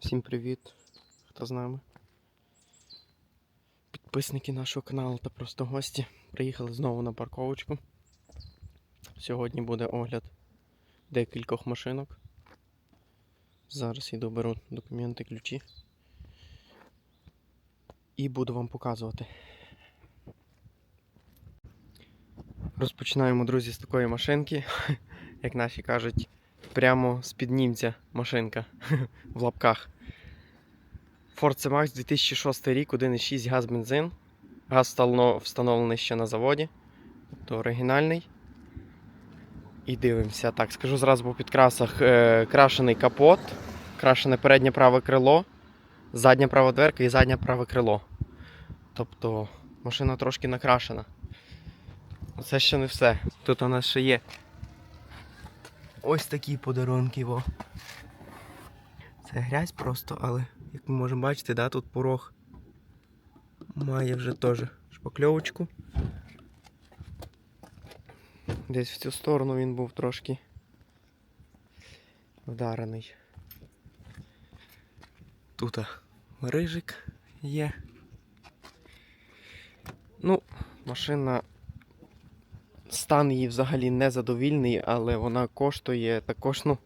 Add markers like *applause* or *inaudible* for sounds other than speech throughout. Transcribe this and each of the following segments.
Всім привіт, хто з нами. Підписники нашого каналу та просто гості приїхали знову на парковочку. Сьогодні буде огляд декількох машинок. Зараз йду беру документи, ключі. І буду вам показувати. Розпочинаємо, друзі, з такої машинки, *laughs* як наші кажуть, прямо з-під німця машинка *laughs* в лапках. Ford C-Max 2006 рік, 1,6 газ бензин. Газ встановлений ще на заводі. Тобто оригінальний. І дивимося. Так, скажу зразу по підкрасах. Е, крашений капот, крашене переднє праве крило, задня права дверка і заднє праве крило. Тобто машина трошки накрашена. Це ще не все. Тут у нас ще є ось такі подарунки. Во. Це грязь просто, але як ми можемо бачити, да, тут порог має вже теж шпакльовочку. Десь в цю сторону він був трошки вдарений. Тут рижик є. Ну, машина. Стан її взагалі незадовільний, але вона коштує також, ну,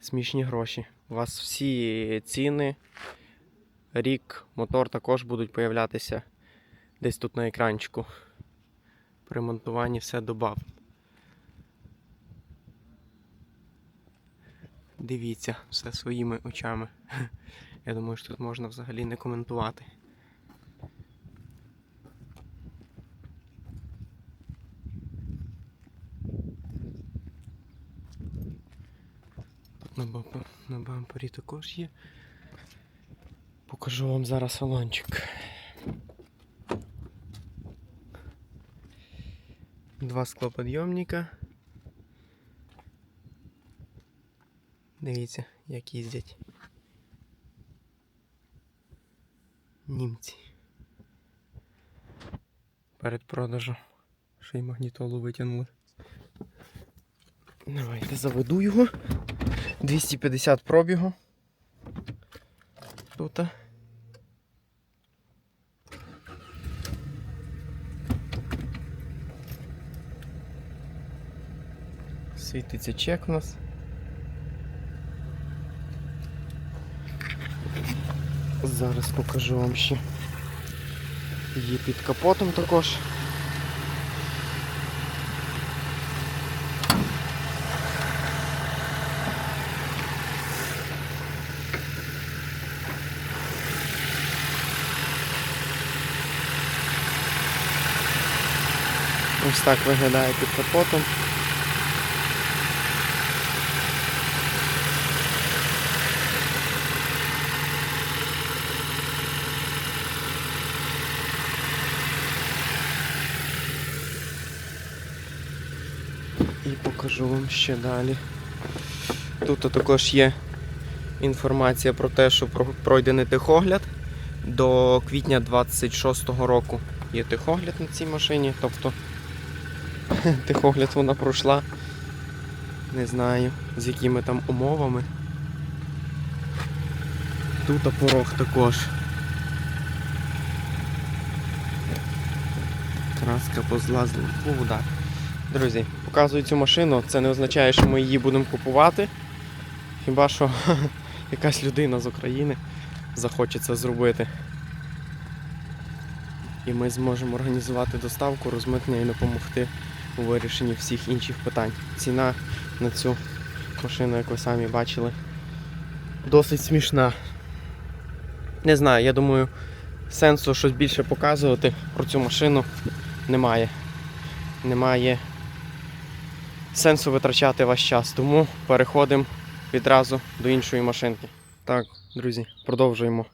смішні гроші. У вас всі ціни, рік, мотор також будуть появлятися десь тут на екранчику. При монтуванні все добав. Дивіться все своїми очами. *laughs* Я думаю, що тут можна взагалі не коментувати. На, бампер, на бампері також є. Покажу вам зараз салончик. Два склоподйомника. Дивіться, як їздять. Німці. Перед продажем. Ще й магнітолу витягнули. Давайте заведу його. 250 пробігу. Тут. Світиться чек у нас. Зараз покажу вам ще. Є під капотом також. Ось так виглядає під капотом. І покажу вам ще далі. Тут також є інформація про те, що пройдений техогляд. До квітня 26-го року є техогляд на цій машині. Тобто *laughs* техогляд вона пройшла. Не знаю, з якими там умовами. Тут порог також. Краска позлазила. Був удар. Друзі, показую цю машину, це не означає, що ми її будемо купувати. Хіба що *laughs* якась людина з України захоче це зробити. І ми зможемо організувати доставку, розмитнення і допомогти у вирішенні всіх інших питань. Ціна на цю машину, як ви самі бачили, досить смішна. Не знаю, я думаю, сенсу щось більше показувати про цю машину немає. Немає сенсу витрачати ваш час, тому переходимо відразу до іншої машинки. Так, друзі, продовжуємо.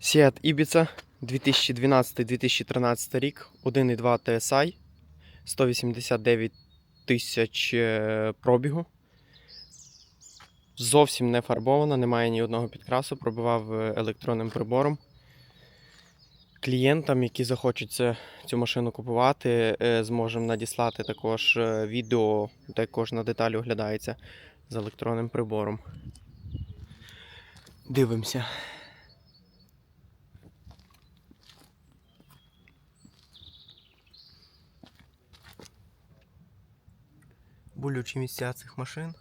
Seat Ibiza 2012-2013 рік, 1,2 TSI, 189 тисяч е, пробігу. Зовсім не фарбована, немає ні одного підкрасу, пробивав е, електронним прибором. Клієнтам, які захочуть цю машину купувати, е, зможемо надіслати також відео, де кожна деталь оглядається з електронним прибором. Дивимося. Болючі місця цих машин.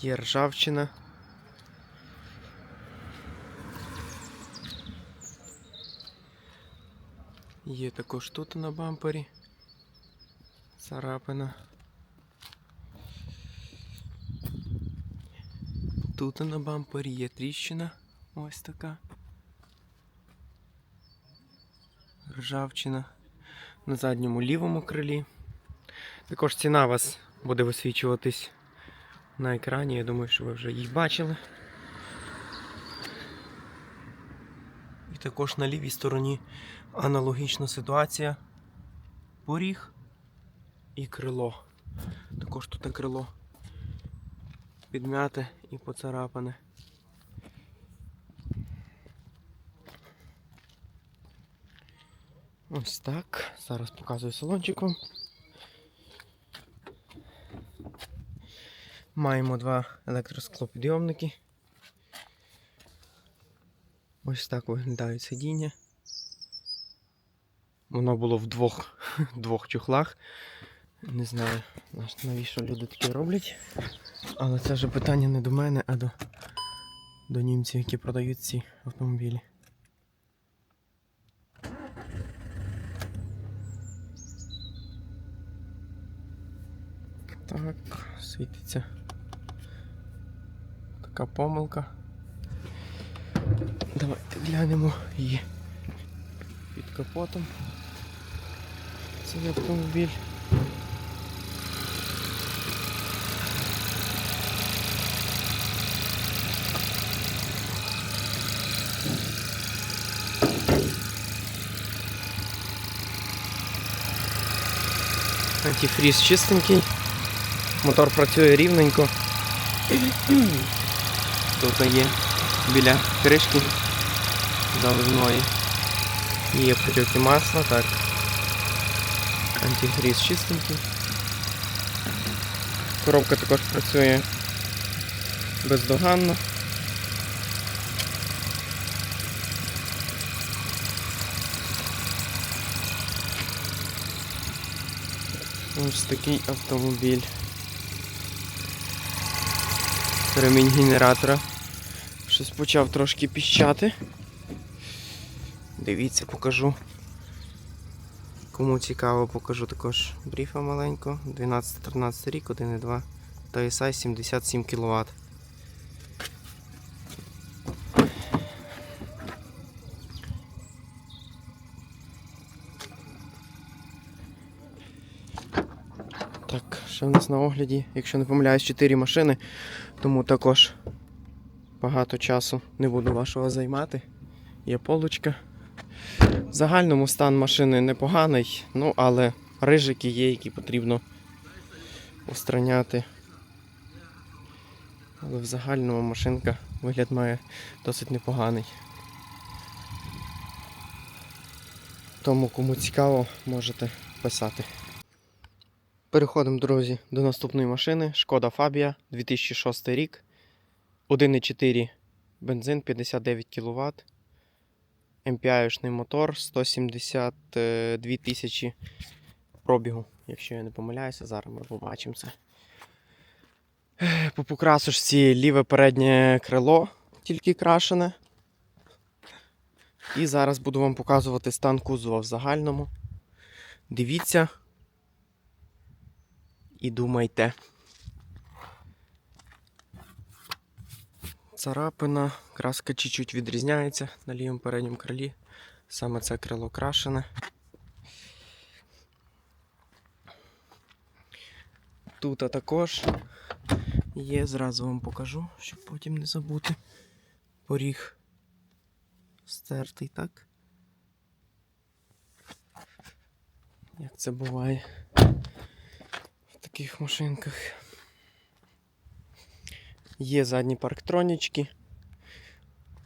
Є ржавчина. Є також тут на бампері. Царапина. Тут на бампері є тріщина. Ось така. Ржавчина. На задньому лівому крилі. Також ціна у вас буде висвічуватись на екрані. Я думаю, що ви вже її бачили. І також на лівій стороні аналогічна ситуація. Поріг і крило. Також тут крило підмяте і поцарапане. Ось так. Зараз показую салончиком. Маємо два електросклопідйомники. Ось так виглядають сидіння. Воно було в двох, *laughs* двох чохлах. Не знаю, навіщо люди таке роблять. Але це вже питання не до мене, а до, до німців, які продають ці автомобілі. Так, світиться. Така помилка. Давайте глянемо її під капотом. Цей автомобіль. Антифріз чистенький. Мотор працює рівненько. Тут є біля кришки заливної. Є потеки масла, так. Антифріз чистенький. Коробка також працює бездоганно. Ось такий автомобіль. Ремінь генератора. Щось почав трошки піщати. Дивіться, покажу. Кому цікаво, покажу також бріфа маленько. 12-13 рік, 1,2 TSI 77 кВт. Так, ще в нас на огляді, якщо не помиляюсь, 4 машини, тому також багато часу не буду вашого займати. Є полочка. В загальному стан машини непоганий, ну але рижики є, які потрібно устраняти. Але в загальному машинка вигляд має досить непоганий. Тому кому цікаво, можете писати. Переходимо, друзі, до наступної машини. Шкода Фабія 2006 рік. 1,4 бензин 59 кВт. MPI-шний мотор 172 тисячі пробігу, якщо я не помиляюся, зараз ми побачимо це. По покрасочці ліве переднє крило тільки крашене. І зараз буду вам показувати стан кузова в загальному. Дивіться і думайте. Царапина, краска чуть-чуть відрізняється на лівому передньому крилі. Саме це крило крашене. Тут також є, зразу вам покажу, щоб потім не забути. Поріг стертий, так? Як це буває таких машинках. Є задні парктронічки,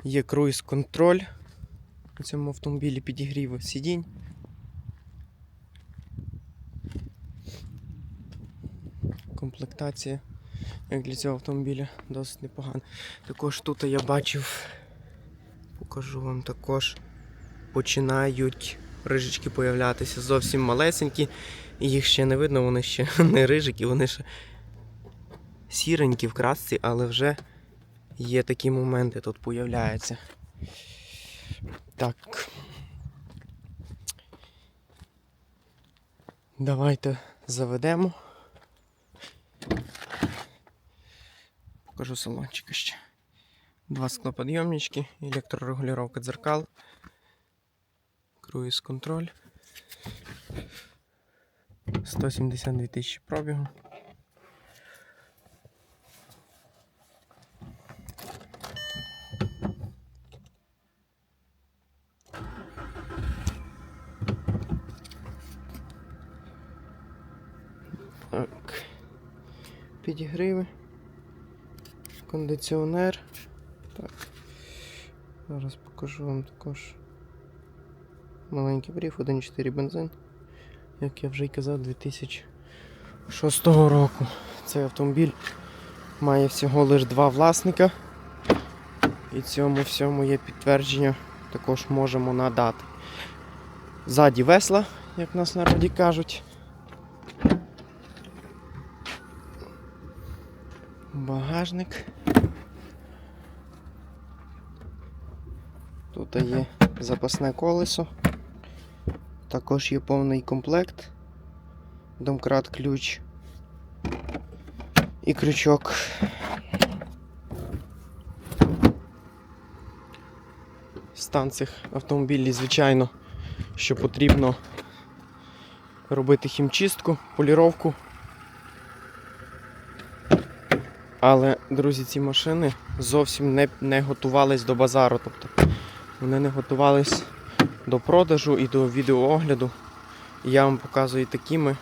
є круїз-контроль. У цьому автомобілі підігрів сидінь. комплектація, як для цього автомобіля, досить непогана. Також тут я бачив, покажу вам також, починають рижички появлятися зовсім малесенькі, їх ще не видно, вони ще *laughs* не рижики, вони ще сіренькі в красці, але вже є такі моменти тут появляються. Так. Давайте заведемо. Покажу салончик ще. Два склоподйомнички, електрорегулювання дзеркал, круїз контроль. 172 тисячі пробігу. Так. Підігриви. Кондиціонер. Так. Зараз покажу вам також маленький бриф, 1.4 бензин. Як я вже й казав, 2006 року. Цей автомобіль має всього лише два власника. І цьому всьому є підтвердження, також можемо надати. Ззаді весла, як нас народі кажуть. Багажник. Тут є запасне колесо. Також є повний комплект. Домкрат ключ. І крючок. Стан цих автомобілів, звичайно, що потрібно робити хімчистку, поліровку. Але, друзі, ці машини зовсім не, не готувались до базару. Тобто вони не готувались до продажу і до відеоогляду. І я вам показую такими,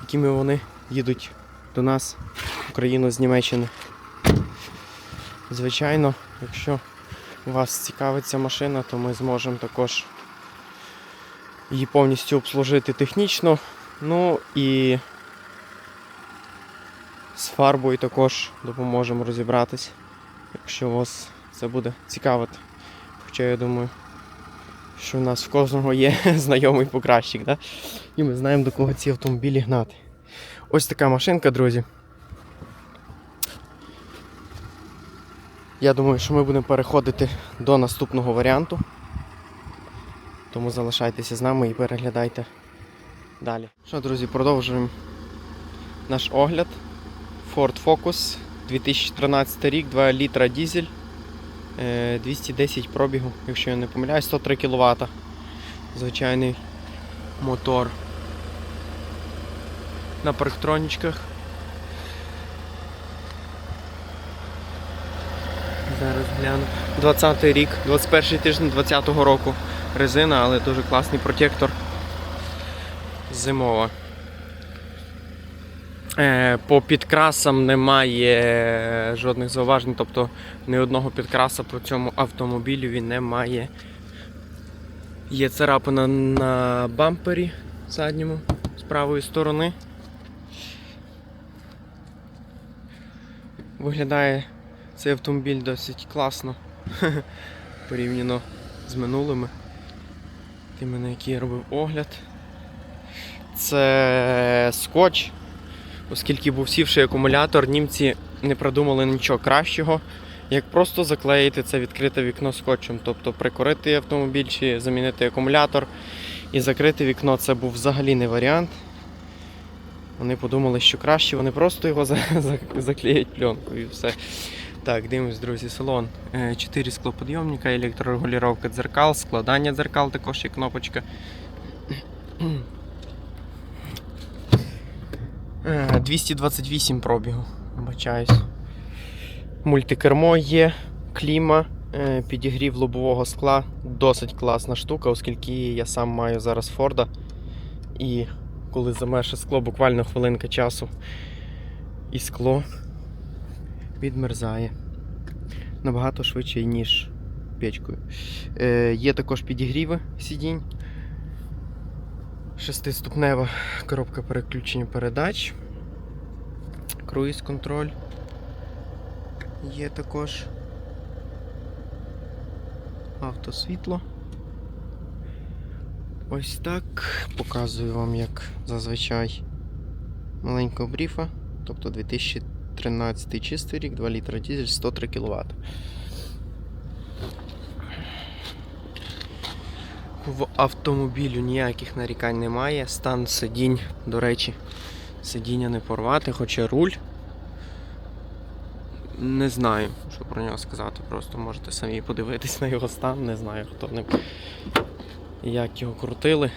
якими вони їдуть до нас в Україну з Німеччини. Звичайно, якщо вас цікавить ця машина, то ми зможемо також її повністю обслужити технічно. Ну і з фарбою також допоможемо розібратись, якщо вас це буде цікавити. Хоча я думаю, що в нас в кожного є *laughs* знайомий покращик, да? і ми знаємо до кого ці автомобілі гнати. Ось така машинка, друзі. Я думаю, що ми будемо переходити до наступного варіанту. Тому залишайтеся з нами і переглядайте далі. Що, друзі, продовжуємо наш огляд. Ford Focus 2013 рік, 2 літра дізель, 210 пробігу, якщо я не помиляюсь, 103 кВт. Звичайний мотор. На парктронічках. Зараз гляну. 20 й рік, 21 тиждень 20-го року. Резина, але дуже класний протектор. Зимова. Е, По підкрасам немає жодних зауважень, тобто ні одного підкраса по цьому автомобілю він не має. Є царапина на бампері задньому з правої сторони. Виглядає цей автомобіль досить класно *laughs* порівняно з минулими, тими, на які я робив огляд. Це скотч. Оскільки був сівший акумулятор, німці не придумали нічого кращого, як просто заклеїти це відкрите вікно скотчем. Тобто прикорити автомобіль чи замінити акумулятор і закрити вікно це був взагалі не варіант. Вони подумали, що краще, вони просто його за- *laughs* за- заклеять пленкою і все. Так, дивимось, друзі, салон. Е, Чотири склоподйомника, електрорегулювання дзеркал, складання дзеркал, також є кнопочка. Е, 228 пробігу, вибачаюсь. Мультикермо є, кліма, е, підігрів лобового скла. Досить класна штука, оскільки я сам маю зараз Форда. І коли замерше скло, буквально хвилинка часу, і скло відмерзає. Набагато швидше, ніж печкою. Е, є також підігріви сидінь. Шестиступнева коробка переключення передач. Круїз контроль. Є також. Автосвітло. Ось так. Показую вам, як зазвичай маленького бріфа. Тобто 2013 чистий рік, 2 літра дизель, 103 кВт. В автомобілю ніяких нарікань немає. Стан сидінь, до речі, сидіння не порвати, хоча руль. Не знаю, що про нього сказати. Просто можете самі подивитись на його стан. Не знаю, хто ним як його крутили.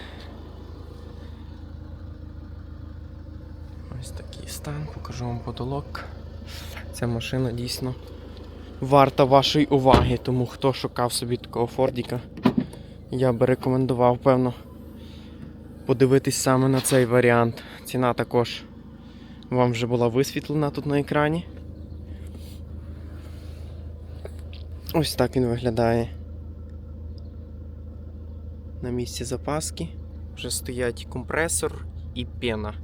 Ось такий стан, покажу вам потолок. Ця машина дійсно варта вашої уваги, тому хто шукав собі такого Фордіка, я би рекомендував, певно, подивитись саме на цей варіант. Ціна також вам вже була висвітлена тут на екрані. Ось так він виглядає. На місці запаски вже стоять компресор і пена.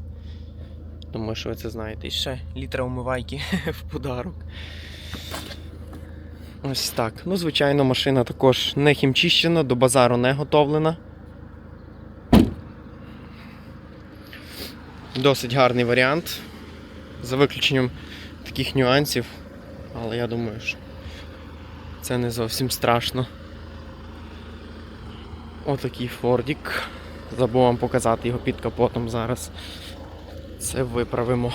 Думаю, що ви це знаєте. І ще літра умивайки *laughs* в подарок. Ось так. Ну, звичайно, машина також не хімчищена, до базару не готовлена. Досить гарний варіант. За виключенням таких нюансів. Але я думаю, що це не зовсім страшно. Отакий Фордік. Забув вам показати його під капотом зараз. Це виправимо.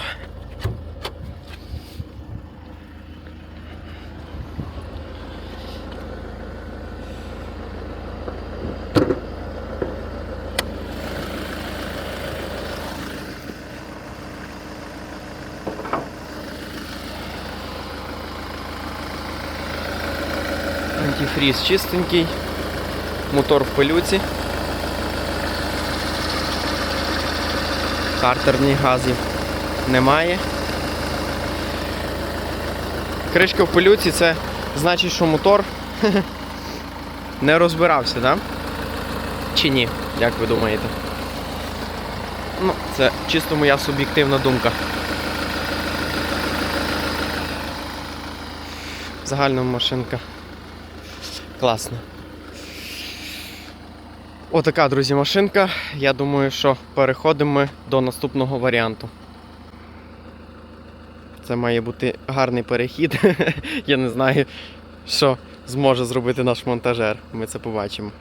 Антифріз чистенький, мотор в пилюці. Картерних газів немає. Кришка в пилюці це значить, що мотор *laughs* не розбирався? Да? Чи ні, як ви думаєте? Ну, це чисто моя суб'єктивна думка. В загальному машинка класна. Отака, друзі, машинка. Я думаю, що переходимо ми до наступного варіанту. Це має бути гарний перехід. *laughs* Я не знаю, що зможе зробити наш монтажер. Ми це побачимо.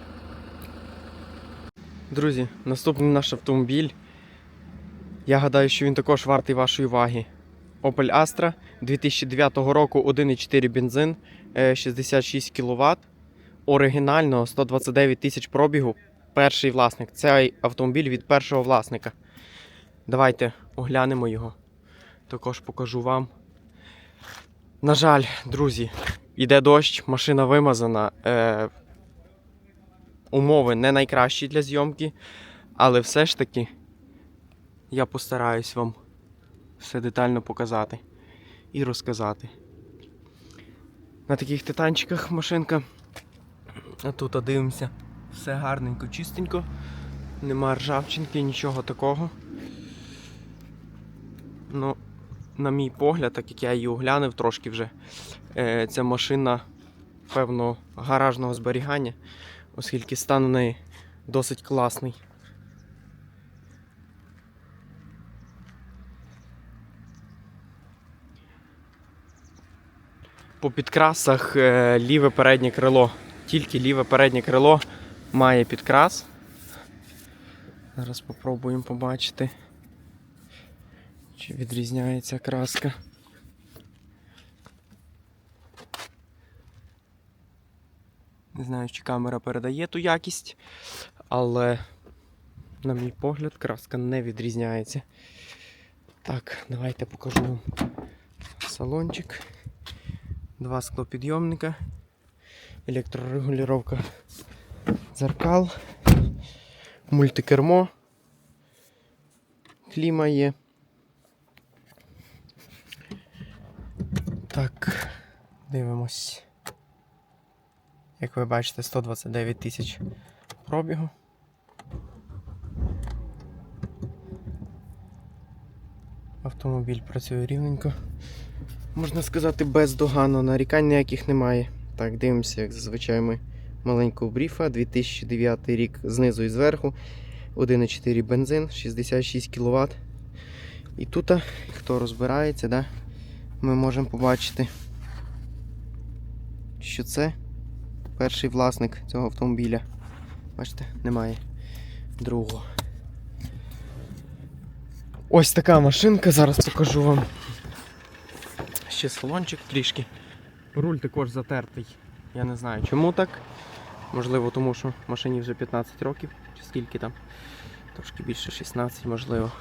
Друзі, наступний наш автомобіль. Я гадаю, що він також вартий вашої уваги. Opel Astra 2009 року 1,4 бензин, е, 66 кВт. Оригінального 129 тисяч пробігу. Перший власник. Цей автомобіль від першого власника. Давайте оглянемо його. Також покажу вам. На жаль, друзі, йде дощ, машина вимазана. Е, умови не найкращі для зйомки, але все ж таки я постараюсь вам все детально показати і розказати. На таких титанчиках машинка. А тут дивимося, все гарненько, чистенько, нема ржавчинки, нічого такого. Ну, на мій погляд, так як я її оглянув трошки вже, е, ця машина певно гаражного зберігання, оскільки стан у неї досить класний. По підкрасах е, ліве переднє крило. Тільки ліве переднє крило має підкрас. Зараз спробуємо побачити, чи відрізняється краска. Не знаю, чи камера передає ту якість, але, на мій погляд, краска не відрізняється. Так, давайте покажу салончик. Два склопідйомника, електрорегулювання дзеркал, мультикермо, кліма є. Так, дивимось. Як ви бачите, 129 тисяч пробігу. Автомобіль працює рівненько. Можна сказати, бездоганно, нарікань ніяких немає. Так, дивимося, як зазвичай ми маленького бріфа, 2009 рік знизу і зверху, 1,4 бензин, 66 кВт. І тут, хто розбирається, да, ми можемо побачити, що це перший власник цього автомобіля. Бачите, немає другого. Ось така машинка, зараз покажу вам. Ще салончик трішки. Руль також затертий. Я не знаю чому так. Можливо, тому що машині вже 15 років, чи скільки там. Трошки більше 16, можливо.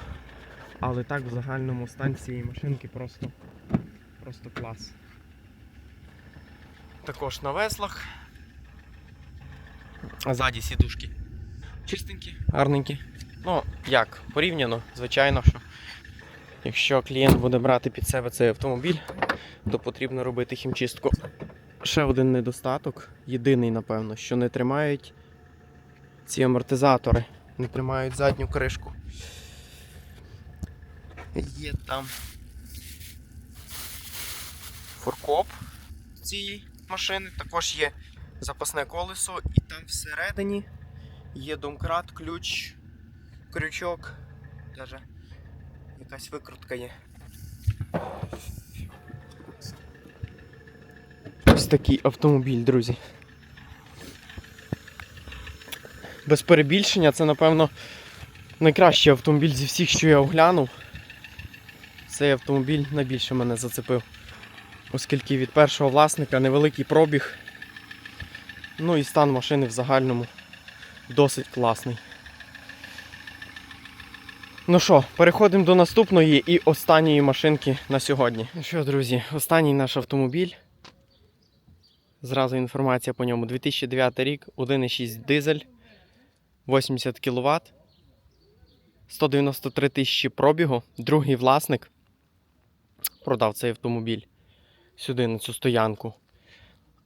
Але так в загальному стан цієї машинки просто, просто клас. Також на веслах. А ззаді сідушки. Чистенькі, гарненькі. Ну, як, порівняно, звичайно, що якщо клієнт буде брати під себе цей автомобіль, то потрібно робити хімчистку. Ще один недостаток, єдиний, напевно, що не тримають ці амортизатори, не тримають задню кришку. Є там форкоп цієї машини, також є запасне колесо, і там всередині є домкрат, ключ, крючок, даже якась викрутка є. Ось такий автомобіль, друзі. Без перебільшення, це, напевно, найкращий автомобіль зі всіх, що я оглянув. Цей автомобіль найбільше мене зацепив. Оскільки від першого власника невеликий пробіг. Ну і стан машини в загальному досить класний. Ну що, переходимо до наступної і останньої машинки на сьогодні. Ну що, друзі, останній наш автомобіль. Зразу інформація по ньому. 2009 рік, 1,6 дизель, 80 кВт, 193 тисячі пробігу. Другий власник продав цей автомобіль сюди, на цю стоянку.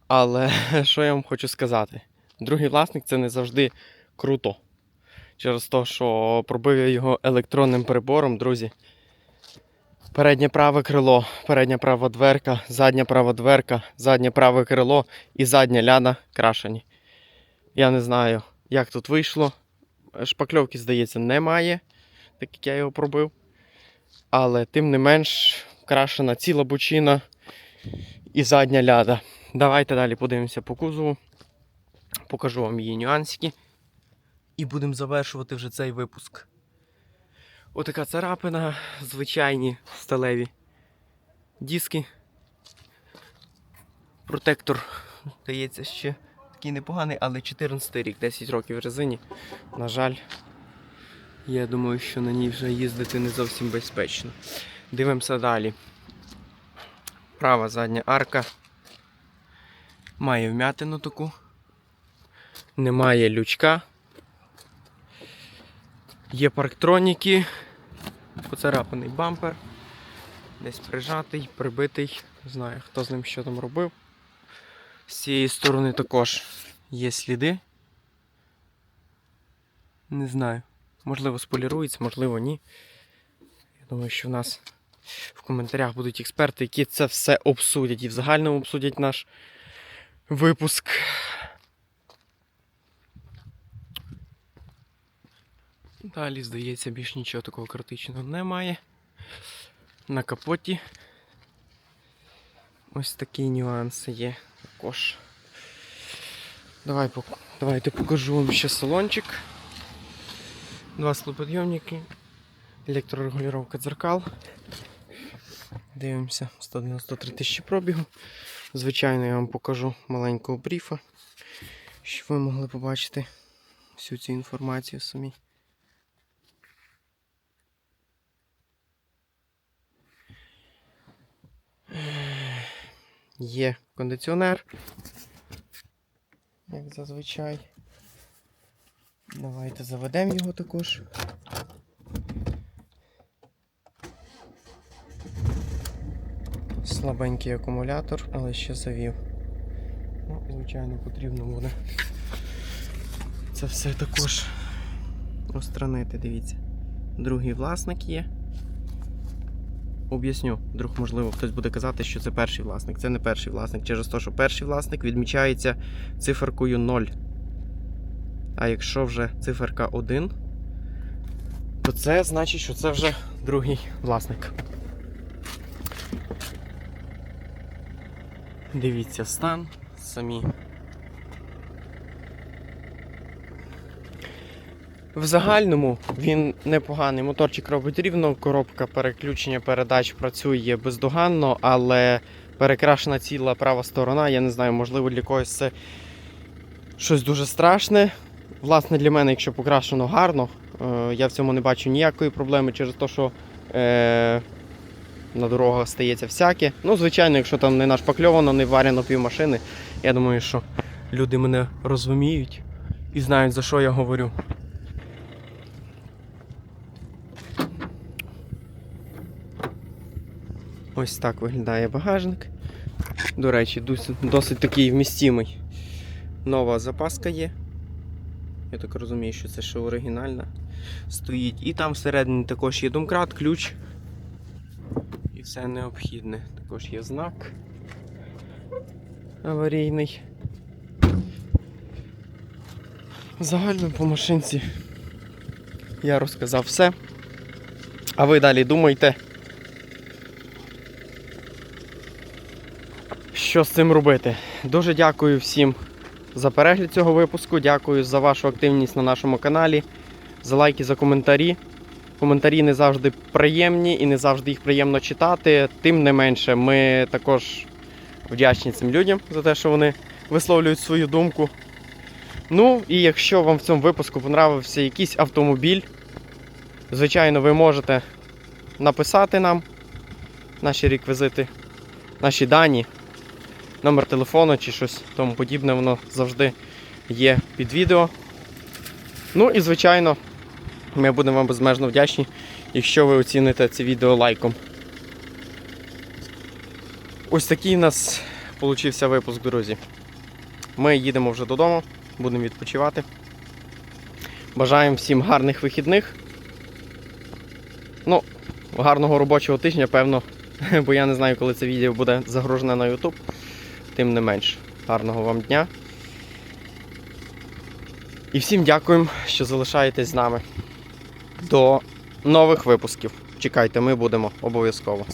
Але *laughs* що я вам хочу сказати? Другий власник це не завжди круто. Через те, що пробив я його електронним прибором, друзі. Переднє праве крило, передня права дверка, задня права дверка, заднє праве крило і задня ляда крашені. Я не знаю, як тут вийшло. Шпакльовки, здається, немає, так як я його пробив. Але тим не менш, крашена ціла бочина і задня ляда. Давайте далі подивимося по кузову. Покажу вам її нюансики. І будемо завершувати вже цей випуск. Отака царапина, звичайні сталеві диски. Протектор, здається, ще такий непоганий, але 14 рік, 10 років в резині. На жаль, я думаю, що на ній вже їздити не зовсім безпечно. Дивимося далі. Права задня арка. Має вмятину таку. Немає лючка. Є парктроніки, поцарапаний бампер, десь прижатий, прибитий. Не знаю, хто з ним що там робив. З цієї сторони також є сліди. Не знаю. Можливо, сполірується, можливо, ні. Я думаю, що в нас в коментарях будуть експерти, які це все обсудять і в загальному обсудять наш випуск. Далі, здається, більш нічого такого критичного немає. На капоті ось такі нюанси є також. Давай, Давайте покажу вам ще салончик. Два склоподйомники, електрорегулювання дзеркал. Дивимося, 193 тисячі пробігу. Звичайно, я вам покажу маленького бріфа, щоб ви могли побачити всю цю інформацію самі. Є кондиціонер, як зазвичай. Давайте заведемо його також. Слабенький акумулятор, але ще завів. Ну, звичайно, потрібно буде це все також устранити, дивіться. Другий власник є. Об'ясню. Вдруг, можливо, хтось буде казати, що це перший власник. Це не перший власник. Через те, що перший власник відмічається циферкою 0. А якщо вже циферка 1, то це значить, що це вже другий власник. Дивіться стан самі. В загальному він непоганий. Моторчик робить рівно, коробка переключення передач працює бездоганно, але перекрашена ціла права сторона. Я не знаю, можливо, для когось це щось дуже страшне. Власне, для мене, якщо покрашено гарно, е, я в цьому не бачу ніякої проблеми через те, що е, на дорогах стається всяке. Ну, звичайно, якщо там не нашпакльовано, не варено півмашини, я думаю, що люди мене розуміють і знають, за що я говорю. Ось так виглядає багажник. До речі, досить, такий вмістимий. Нова запаска є. Я так розумію, що це ще оригінальна стоїть. І там всередині також є домкрат, ключ. І все необхідне. Також є знак аварійний. Загально по машинці я розказав все. А ви далі думайте. Що з цим робити. Дуже дякую всім за перегляд цього випуску. Дякую за вашу активність на нашому каналі, за лайки, за коментарі. Коментарі не завжди приємні і не завжди їх приємно читати. Тим не менше, ми також вдячні цим людям за те, що вони висловлюють свою думку. Ну, і якщо вам в цьому випуску понравився якийсь автомобіль, звичайно, ви можете написати нам наші реквізити, наші дані номер телефону чи щось тому подібне, воно завжди є під відео. Ну і звичайно, ми будемо вам безмежно вдячні, якщо ви оціните це відео лайком. Ось такий у нас получився випуск, друзі. Ми їдемо вже додому, будемо відпочивати. Бажаємо всім гарних вихідних. Ну, гарного робочого тижня, певно, *laughs* бо я не знаю, коли це відео буде загружене на YouTube. Тим не менш, гарного вам дня. І всім дякуємо, що залишаєтесь з нами. До нових випусків. Чекайте, ми будемо обов'язково.